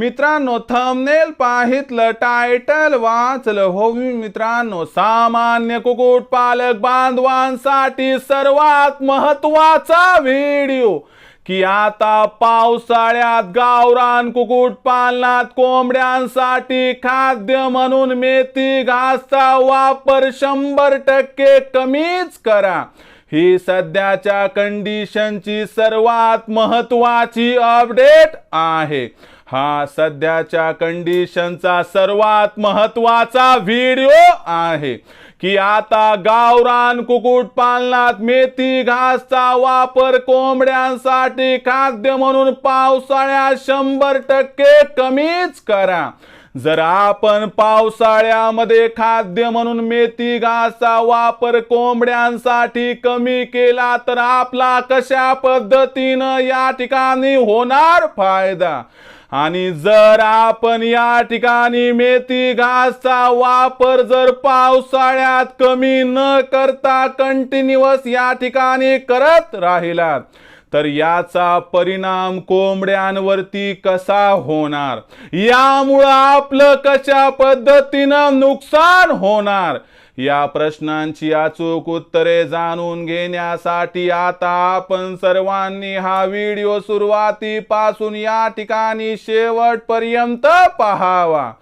मित्रांनो thumbnail पाहितलं title वाचलं. हो मी मित्रांनो सामान्य कुक्कुट पालक बांधवांसाठी सर्वात महत्त्वाचा व्हिडिओ की आता पावसाळ्यात गावरान कुक्कुट पालनात कोंबड्यांसाठी खाद्य म्हणून मेथी घासचा वापर शंभर टक्के कमीच करा. ही सध्याच्या कंडिशनची सर्वात महत्वाची अपडेट आहे. हा सध्याच्या कंडिशनचा सर्वात महत्त्वाचा व्हिडिओ आहे. की आता गावरान कुक्कुटपालनात मेथी घासचा वापर कोंबड्यांसाठी खाद्य म्हणून पावसाळ्यात शंभर टक्के कमीच करा. जर आपण पावसाळ्यामध्ये खाद्य म्हणून मेथी घासचा वापर कोंबड्यांसाठी कमी केला तर आपला कशा पद्धतीनं या ठिकाणी होणार फायदा? आणि जर आपण या ठिकाणी मेथी घासचा वापर जर पावसाळ्यात कमी न करता कंटिन्युअस या ठिकाणी करत राहिलात तर याचा परिणाम कोंबड्यांवरती कसा होणार? यामुळं आपलं कशा पद्धतीनं नुकसान होणार? या प्रश्नांची अचूक उत्तरे जाणून घेण्यासाठी आता आपण सर्वांनी हा व्हिडिओ सुरुवातीपासून या ठिकाणी शेवटपर्यंत पाहावा.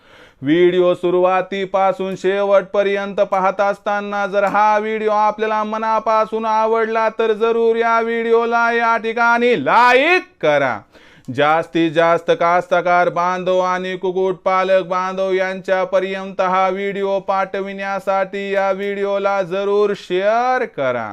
व्हिडिओ सुरुवातीपासून शेवटपर्यंत पाहत असताना जर हा व्हिडिओ आपल्याला मनापासून आवडला तर जरूर या व्हिडिओला या ठिकाणी लाईक करा. जास्तीत जास्त कास्तकार बांधव आणि कुक्कुटपालक बांधव यांच्यापर्यंत हा व्हिडिओ पाठविण्यासाठी या व्हिडिओला जरूर शेअर करा.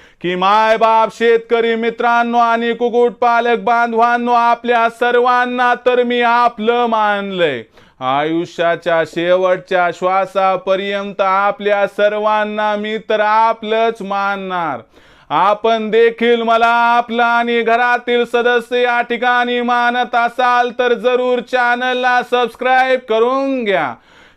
की मायबाप शेतकरी मित्रांनो आणि कुक्कुट पालक बांधवांनो आपल्या सर्वांना तर मी आपलं मानलंय. आयुष्याच्या शेवटच्या श्वासापर्यंत आपल्या सर्वांना मी तर आपलंच मानणार. आपण देखील मला आपला आणि घरातील सदस्य या ठिकाणी मानत असाल तर जरूर चॅनलला सबस्क्राईब करून घ्या.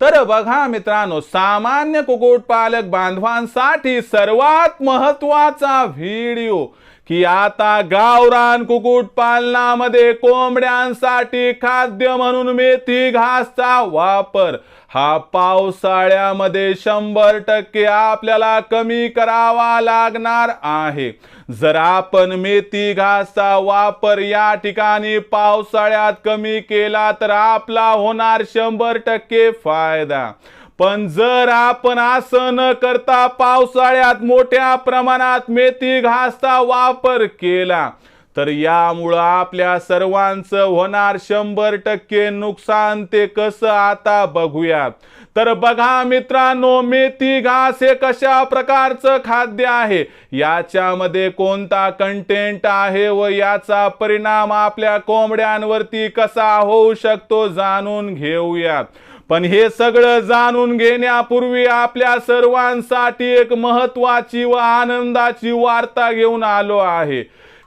तर बघा मित्रांनो सामान्य कुक्कुटपालक बांधवांसाठी सर्वात महत्त्वाचा व्हिडिओ की आता गावरान कुक्कुटपालनामध्ये कोंबड्यांसाठी खाद्य म्हणून मेथी घासचा वापर. हा पावसाळ्यामध्ये शंभर टक्के आपल्याला कमी करावा लागणार आहे. जर आपण मेथी घासचा वापर या ठिकाणी पावसाळ्यात कमी केला तर आपला होणार शंभर टक्के फायदा. पण जर आपण असं न करता पावसाळ्यात मोठ्या प्रमाणात मेथी घासचा वापर केला तर यामुळं आपल्या सर्वांचं होणार शंभर टक्के नुकसान ते कसं आता बघूयात. तर बघा मित्रांनो मेथी घास हे कशा प्रकारचं खाद्य आहे? याच्यामध्ये कोणता कंटेंट आहे व याचा परिणाम आपल्या कोंबड्यांवरती कसा होऊ शकतो जाणून घेऊयात. पण हे सगळं जाणून घेण्यापूर्वी आपल्या सर्वांसाठी एक महत्वाची व आनंदाची वार्ता घेऊन आलो आहे.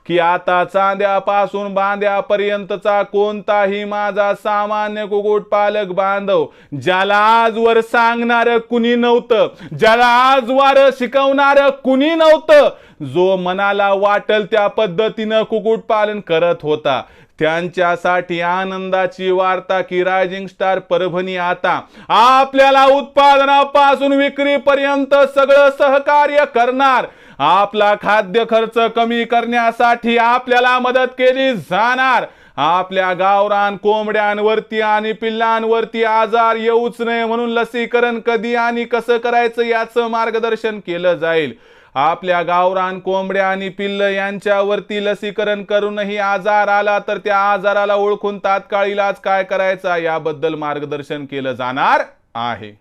की आता चांद्यापासून बांध्यापर्यंतचा कोणताही माझा सामान्य कुक्कुट पालक बांधव ज्याला आजवर सांगणार कुणी नव्हतं ज्याला आजवर शिकवणार कुणी नव्हतं जो मनाला वाटल त्या पद्धतीनं कुकुटपालन करत होता. त्यांच्यासाठी आनंदाची वार्ता की रायझिंग स्टार परभणी आता. आपल्याला उत्पादनापासून विक्रीपर्यंत सगळं सहकार्य करणार. आपला खाद्य खर्च कमी करण्यासाठी आपल्याला मदत केली जाणार. आपल्या गावरान कोंबड्यांवरती आणि पिल्लांवरती आजार येऊच नये म्हणून लसीकरण कधी आणि कसं करायचं याचं मार्गदर्शन केलं जाईल. आपल्या गावरान कोंबड्या आणि पिल्ल यांच्यावरती लसीकरण करूनही आजार आला तर त्या आजाराला ओळखून तात्काळ इलाज काय करायचा याबद्दल मार्गदर्शन केलं जाणार आहे.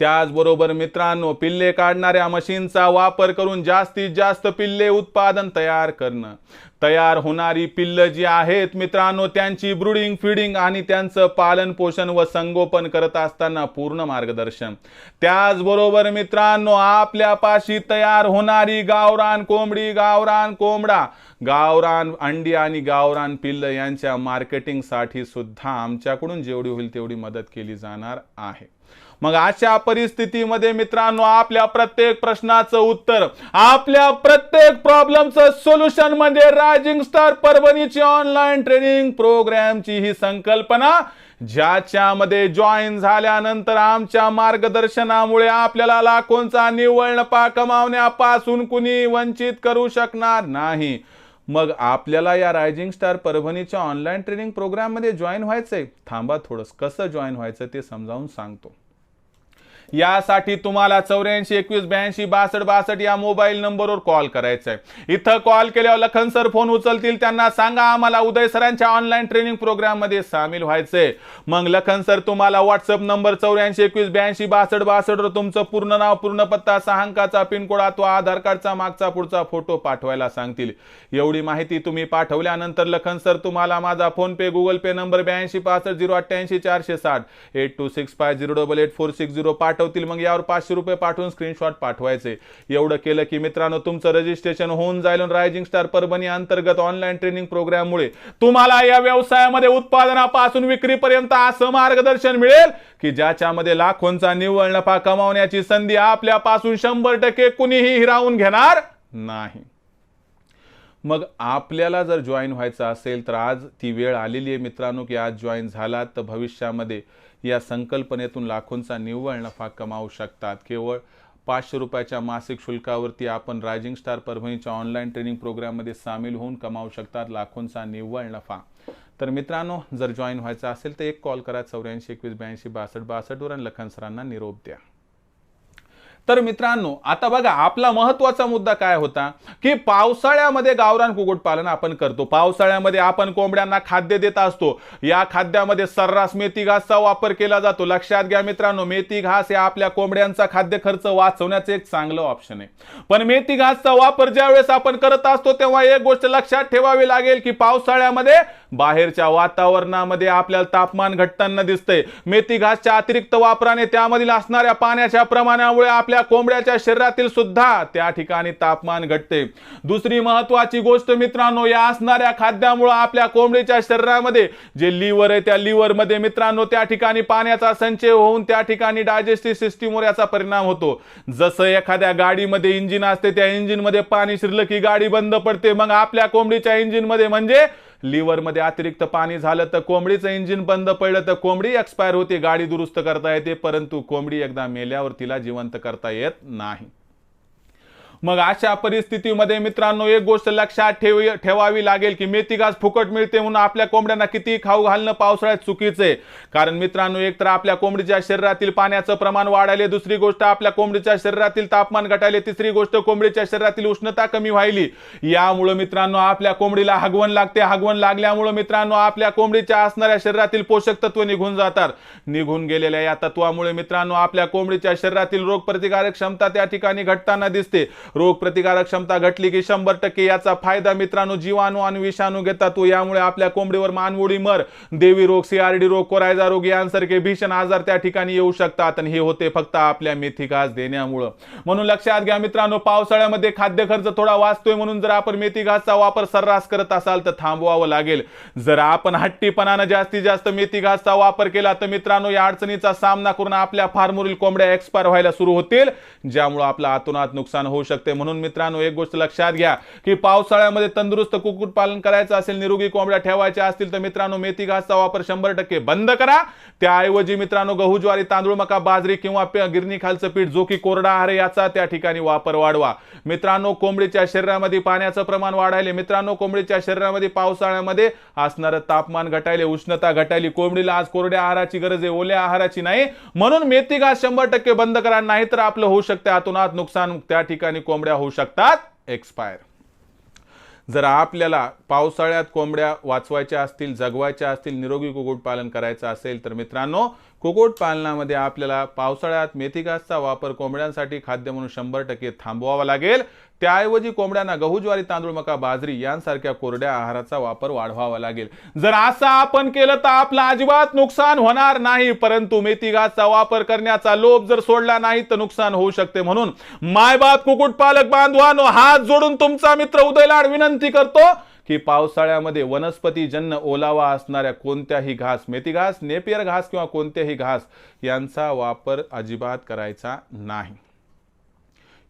त्याचबरोबर मित्रांनो पिल्ले काढणाऱ्या मशीनचा वापर करून जास्तीत जास्त पिल्ले उत्पादन तयार करणं. तयार होणारी पिल्ल जी आहेत मित्रांनो त्यांची ब्रुडिंग फिडिंग आणि त्यांचं पालन पोषण व संगोपन करत असताना पूर्ण मार्गदर्शन. त्याचबरोबर मित्रांनो आपल्यापाशी तयार होणारी गावरान कोंबडी गावरान कोंबडा गावरान अंडी आणि गावरान पिल्ल यांच्या मार्केटिंगसाठी सुद्धा आमच्याकडून जेवढी होईल तेवढी मदत केली जाणार आहे. मग अशा परिस्थितीमध्ये मित्रांनो आपल्या प्रत्येक प्रश्नाचं उत्तर आपल्या प्रत्येक प्रॉब्लेमचं सोल्युशन म्हणजे रायझिंग स्टार परभणीची ऑनलाईन ट्रेनिंग प्रोग्रामची ही संकल्पना ज्याच्यामध्ये जॉईन झाल्यानंतर आमच्या मार्गदर्शनामुळे आपल्याला लाखोंचा निव्वळ नफा कमावण्यापासून कुणी वंचित करू शकणार नाही. मग आपल्याला या रायझिंग स्टार परभणीच्या ऑनलाईन ट्रेनिंग प्रोग्राममध्ये जॉईन व्हायचंय? थांबा थोडंस. कसं जॉईन व्हायचं ते समजावून सांगतो. यासाठी तुम्हाला चौऱ्याऐंशी एकवीस ब्याऐंशी बासष्ट बासष्ट या मोबाईल नंबरवर कॉल करायचा आहे इथं कॉल केल्यावर लखन सर फोन उचलतील त्यांना सांगा आम्हाला उदय सरांच्या ऑनलाईन ट्रेनिंग प्रोग्राममध्ये सामील व्हायचंय. मग लखन सर तुम्हाला व्हॉट्सअप नंबर चौऱ्याऐंशी एकवीस ब्याऐंशी बासष्ट बासष्टवर तुमचं पूर्ण नाव पूर्ण पत्ता सहा अंकाचा पिनकोड अथवा आधार कार्डचा मागचा पुढचा फोटो पाठवायला सांगतील. एवढी माहिती तुम्ही पाठवल्यानंतर लखन सर तुम्हाला माझा फोन पे गुगल पे नंबर ब्याऐंशी पासष्ट झिरो अठ्ठ्याऐंशी चारशे साठ eight two six five zero double eight four six zero पाठ पाठवतील मग यावर पाचशे रुपये पाठवून स्क्रीनशॉट पाठवायचे. एवढं केलं की मित्रांनो तुमचं रजिस्ट्रेशन होऊन जाईल रायझिंग स्टार परभणी अंतर्गत ऑनलाईन ट्रेनिंग प्रोग्राममुळे तुम्हाला या व्यवसायामध्ये उत्पादनापासून विक्रीपर्यंत असं मार्गदर्शन मिळेल की ज्याच्यामध्ये लाखोंचा निव्वळ नफा कमावण्याची संधी आपल्यापासून शंभर टक्के कुणीही हिरावून घेणार नाही. मग आपल्याला जर जॉईन व्हायचं असेल तर आज ती वेळ आलेली आहे मित्रांनो की आज जॉईन झालात तर भविष्यामध्ये या संकल्पनेतून लाखोंचा निव्वळ नफा कमावू शकतात. केवळ पाचशे रुपयाच्या मासिक शुल्कावरती आपण रायझिंग स्टार परभणीच्या ऑनलाईन ट्रेनिंग प्रोग्राममध्ये सामील होऊन कमावू शकतात लाखोंचा निव्वळ नफा. तर मित्रांनो जर जॉईन व्हायचं असेल तर एक कॉल करा चौऱ्याऐंशी एकवीस ब्याऐंशी बासष्ट बासष्टवर आणि लखन सरांना निरोप द्या. तर मित्रांनो आता बघा आपला महत्त्वाचा मुद्दा काय होता? की पावसाळ्यामध्ये गावरान कुक्कुटपालन आपण करतो. पावसाळ्यामध्ये आपण कोंबड्यांना खाद्य देत असतो. या खाद्यामध्ये सर्रास मेथी घासचा वापर केला जातो. लक्षात घ्या मित्रांनो मेथी घास हे आपल्या कोंबड्यांचा खाद्य खर्च वाचवण्याचं एक चांगलं ऑप्शन आहे. पण मेथी घासचा वापर ज्यावेळेस आपण करत असतो तेव्हा एक गोष्ट लक्षात ठेवावी लागेल की पावसाळ्यामध्ये बाहेरच्या वातावरणामध्ये आपल्याला तापमान घटताना दिसतंय. मेथी घासच्या अतिरिक्त वापराने त्यामधील असणाऱ्या पाण्याच्या प्रमाणामुळे आपल्या कोंबड्याच्या शरीरातील सुद्धा त्या ठिकाणी तापमान घटते. दुसरी महत्वाची गोष्ट मित्रांनो या असणाऱ्या खाद्यामुळे आपल्या कोंबडीच्या शरीरामध्ये जे लिव्हर आहे त्या लिव्हरमध्ये मित्रांनो त्या ठिकाणी पाण्याचा संचय होऊन त्या ठिकाणी डायजेस्टिव्ह सिस्टीमवर याचा परिणाम होतो. जसं एखाद्या गाडीमध्ये इंजिन असते त्या इंजिनमध्ये पाणी शिरलं की गाडी बंद पडते. मग आपल्या कोंबडीच्या इंजिनमध्ये म्हणजे लिव्हरमध्ये अतिरिक्त पाणी झालं तर कोंबडीचं इंजिन बंद पडलं तर कोंबडी एक्सपायर होते. गाडी दुरुस्त करता येते परंतु कोंबडी एकदा मेल्यावर तिला जिवंत करता येत नाही. मग अशा परिस्थितीमध्ये मित्रांनो एक गोष्ट लक्षात ठेवी ठेवावी लागेल की मेथी घास फुकट मिळते म्हणून आपल्या कोंबड्यांना किती खाऊ घालणं पावसाळ्यात चुकीचं आहे. कारण मित्रांनो एक तर आपल्या कोंबडीच्या शरीरातील पाण्याचं प्रमाण वाढायले दुसरी गोष्ट आपल्या कोंबडीच्या शरीरातील तापमान घटायले तिसरी गोष्ट कोंबडीच्या शरीरातील उष्णता कमी व्हायली. यामुळं मित्रांनो आपल्या कोंबडीला हगवण लागते. हगवण लागल्यामुळं मित्रांनो आपल्या कोंबडीच्या असणाऱ्या शरीरातील पोषक तत्व निघून जातात. निघून गेलेल्या या तत्वामुळे मित्रांनो आपल्या कोंबडीच्या शरीरातील रोगप्रतिकारक क्षमता त्या ठिकाणी घटताना दिसते. रोगप्रतिकारक क्षमता घटली की शंभर टक्के याचा फायदा मित्रांनो जीवाणू आणि विषाणू घेतात तो. यामुळे आपल्या कोंबडीवर मानवोडी मर देवी रोग सीआरडी रोग कोरायजा रोग यांसारखे भीषण आजार त्या ठिकाणी येऊ शकतात आणि हे होते फक्त आपल्या मेथी घास देण्यामुळं. म्हणून लक्षात घ्या मित्रांनो पावसाळ्यामध्ये खाद्य खर्च थोडा वाचतोय म्हणून जर आपण मेथी घासचा वापर सर्रास करत असाल तर थांबवावं लागेल. जर आपण हट्टीपणानं जास्तीत जास्त मेथी घासचा वापर केला तर मित्रांनो या अडचणीचा सामना करून आपल्या फार्मवरील कोंबड्या एक्सपायर व्हायला सुरू होतील ज्यामुळे आपलं आतोनात नुकसान होऊ शकतं. शकते. म्हणून मित्रांनो एक गोष्ट लक्षात घ्या की पावसाळ्यामध्ये तंदुरुस्त कुक्कुट पालन करायचं असेल निरोगी कोंबड्या ठेवायच्या असतील तर मित्रांनो मेथी घासचा वापर शंभर टक्के बंद करा. त्याऐवजी मित्रांनो गहू ज्वारी तांदूळ मका बाजरी किंवा गिरणी खालचं पीठ जो की कोरडा आहार याचा त्या ठिकाणी वापर वाढवा. मित्रांनो कोंबडीच्या शरीरामध्ये पाण्याचं प्रमाण वाढायले. मित्रांनो कोंबडीच्या शरीरामध्ये पावसाळ्यामध्ये असणारं तापमान घटायले उष्णता घटायली. कोंबडीला आज कोरड्या आहाराची गरज आहे ओल्या आहाराची नाही. म्हणून मेथी घास शंभर टक्के बंद करा नाही तर आपलं होऊ शकते आतोनात नुकसान त्या ठिकाणी कोंबड्या होऊ शकतात एक्सपायर जर आपल्याला पावसाळ्यात कोंबड्या वाचवायच्या असतील जगवायच्या असतील निरोगी कुक्कुटपालन करायचं असेल तर मित्रांनो कुक्कुटपालनामध्ये आपल्याला पावसाळ्यात मेथी घासचा वापर कोंबड्यांसाठी खाद्य म्हणून शंभर टक्के थांबवावा लागेल. त्याऐवजी कोंबड्यांना गहू ज्वारी तांदूळ मका बाजरी यांसारख्या कोरड्या आहाराचा वापर वाढवावा लागेल. जर असं आपण केलं तर आपलं अजिबात नुकसान होणार नाही परंतु मेथी घासचा वापर करण्याचा लोभ जर सोडला नाही तर नुकसान होऊ शकते म्हणून मायबाप कुक्कुटपालक बांधवानो हात जोडून तुमचा मित्र उदयलाड विनंती करतो की पावसाळ्यामध्ये वनस्पतीजन्य ओलावा असणाऱ्या कोणत्याही घास मेथी घास नेपियर घास किंवा कोणत्याही घास यांचा वापर अजिबात करायचा नाही.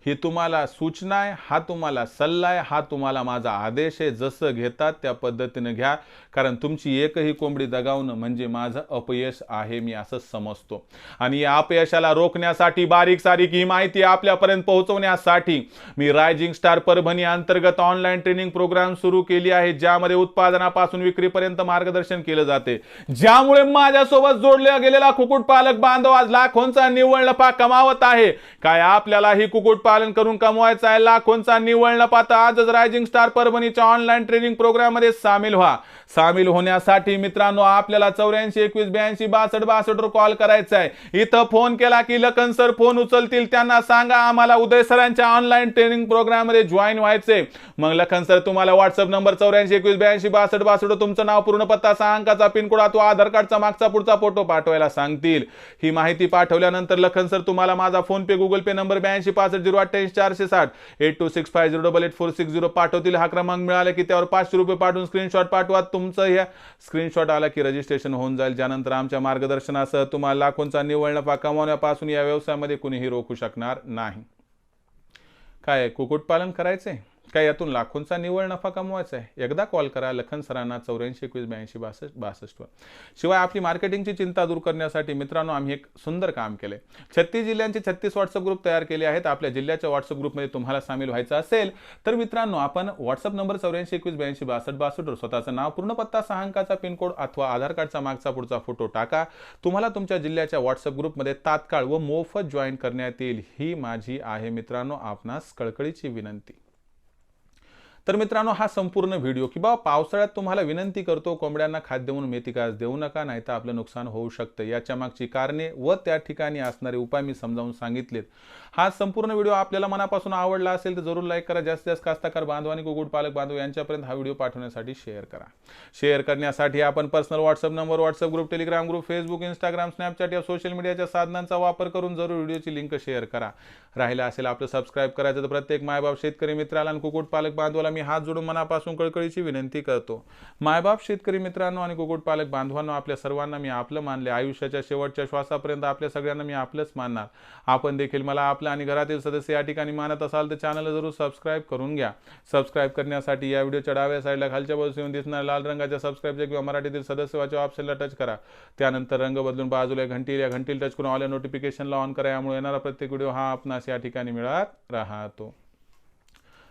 ही तुम्हाला सूचना आहे हा तुम्हाला सल्ला आहे हा तुम्हाला माझा आदेश आहे. जसं घेतात त्या पद्धतीनं घ्या. कारण तुमची एकही कोंबडी दगावणं म्हणजे माझं अपयश आहे मी असं समजतो. आणि या अपयशाला रोखण्यासाठी बारीक सारीक ही माहिती आपल्यापर्यंत पोहोचवण्यासाठी मी रायझिंग स्टार परभणी अंतर्गत ऑनलाईन ट्रेनिंग प्रोग्राम सुरू केली आहे ज्यामध्ये उत्पादनापासून विक्रीपर्यंत मार्गदर्शन केलं जाते. ज्यामुळे माझ्यासोबत जोडल्या गेलेला कुक्कुटपालक बांधव आज लाखोंचा निव्वळ नफा कमावत आहे. काय आपल्याला ही कुक्कुट पालन करून कमवायचा आहे. लाखोंचा निवळ न पाहता आजच रायझिंग स्टार परभणीच्या ऑनलाईन ट्रेनिंग प्रोग्राममध्ये सामील व्हा. सामील होण्यासाठी मित्रांनो आपल्याला चौऱ्याऐंशी एकवीस ब्याऐंशी बासष्ट बासष्टवर कॉल करायचा आहे. इथं फोन केला की लखन सर फोन उचलतील. त्यांना सांगा आम्हाला उदय सरांच्या ऑनलाईन ट्रेनिंग प्रोग्राममध्ये जॉईन व्हायचे मग लखन सर तुम्हाला व्हॉट्सअप नंबर चौऱ्याऐंशी एकवीस ब्याऐंशी बासष्ट बासष्ट तुमचं नाव पूर्ण पत्ता सहा अंकाचा पिनकोड तो आधार कार्डचा मागचा पुढचा फोटो पाठवायला सांगतील. ही माहिती पाठवल्यानंतर लखन सर तुम्हाला माझा फोन पे गुगल पे नंबर ब्याऐंशी पासष्ट झिरो अठ्ठ्याऐंशी चारशे साठ. Eight two six five zero double eight four six zero पाठवतील. हा क्रमांक मिळाला की त्यावर पाचशे रुपये पाठवून स्क्रीनशॉट पाठवा. तुमचं ह्या स्क्रीनशॉट आला की रजिस्ट्रेशन होऊन जाईल. ज्यानंतर आमच्या मार्गदर्शनासह तुम्हाला लाखोंचा निवळ नफा कमावण्यापासून या व्यवसायामध्ये कुणीही रोखू शकणार नाही. काय कुक्कुटपालन करायचंय? काय यातून लाखोंचा निव्वळ नफा कमवायचा आहे? एकदा कॉल करा लखन सरांना चौऱ्याऐंशी एकवीस ब्याऐंशी बासष्ट बासष्टवर. शिवाय आपली मार्केटिंगची चिंता दूर करण्यासाठी मित्रांनो आम्ही एक सुंदर काम केले छत्तीस जिल्ह्यांचे छत्तीस व्हॉट्सअप ग्रुप तयार केले आहेत. आपल्या जिल्ह्याच्या व्हॉट्सअप ग्रुपमध्ये तुम्हाला सामील व्हायचं असेल तर मित्रांनो आपण व्हॉट्सअप नंबर चौऱ्याऐंशी एकवीस ब्याऐंशी बासष्ट बासष्टवर स्वतःचं नाव पूर्ण पत्ता सहा अंकाचा पिनकोड अथवा आधार कार्डचा मागचा पुढचा फोटो टाका. तुम्हाला तुमच्या जिल्ह्याच्या व्हॉट्सअप ग्रुपमध्ये तात्काळ व मोफत जॉईन करण्यात येईल ही माझी आहे मित्रांनो आपणास कळकळीची विनंती. तर मित्रांनो हा संपूर्ण व्हिडिओ की बाबा पावसाळ्यात तुम्हाला विनंती करतो कोंबड्यांना खाद्य म्हणून मेथी देऊ नका नाही तर आपलं नुकसान होऊ शकतं. याच्या मागची कारणे व त्या ठिकाणी असणारे उपाय मी समजावून सांगितलेत. हा संपूर्ण व्हिडिओ आपल्याला मनापासून आवडला असेल तर जरूर लाईक करा. जास्तीत जास्त कास्ताकार बांधव आणि कुक्कुटपालक बांधव यांच्यापर्यंत हा व्हिडिओ पाठवण्यासाठी शेअर करा. शेअर करण्यासाठी आपण personal WhatsApp number WhatsApp group Telegram group Facebook Instagram Snapchat या सोशल मीडियाच्या साधनांचा वापर करून जरूर व्हिडिओची लिंक शेअर करा. राहिला असेल आपलं सबस्क्राईब करायचं तर प्रत्येक मायबाप शेतकरी मित्राला आणि कुक्कुटपालक बांधवाला मी हात जोडून मनापासून कळकळीची विनंती करतो. मायबाप शेतकरी मित्रांनो आणि कुक्कुटपालक बांधवांनो आपल्या सर्वांना मी आपलं मानले आयुष्याच्या शेवटच्या श्वासापर्यंत आपल्या सगळ्यांना मी आपलंच मानणार. आपण देखील मला आपलं आणि घरातील सदस्य या ठिकाणी मानत असाल तर चॅनलला जरूर सबस्क्राईब करून घ्या. सबस्क्राईब करण्यासाठी या व्हिडिओच्या डाव्या साईडला खालच्या बाजूस येऊन दिसणार लाल रंगाच्या सबस्क्राईबच्या किंवा मराठीतील सदस्यवाच्या ऑप्शनला टच करा. त्यानंतर रंग बदलून बाजूला घंटी या घंटील टच करून ऑल नोटिफिकेशनला ऑन करा. यामुळे येणारा प्रत्येक व्हिडिओ हा आपणास या ठिकाणी मिळत राहतो.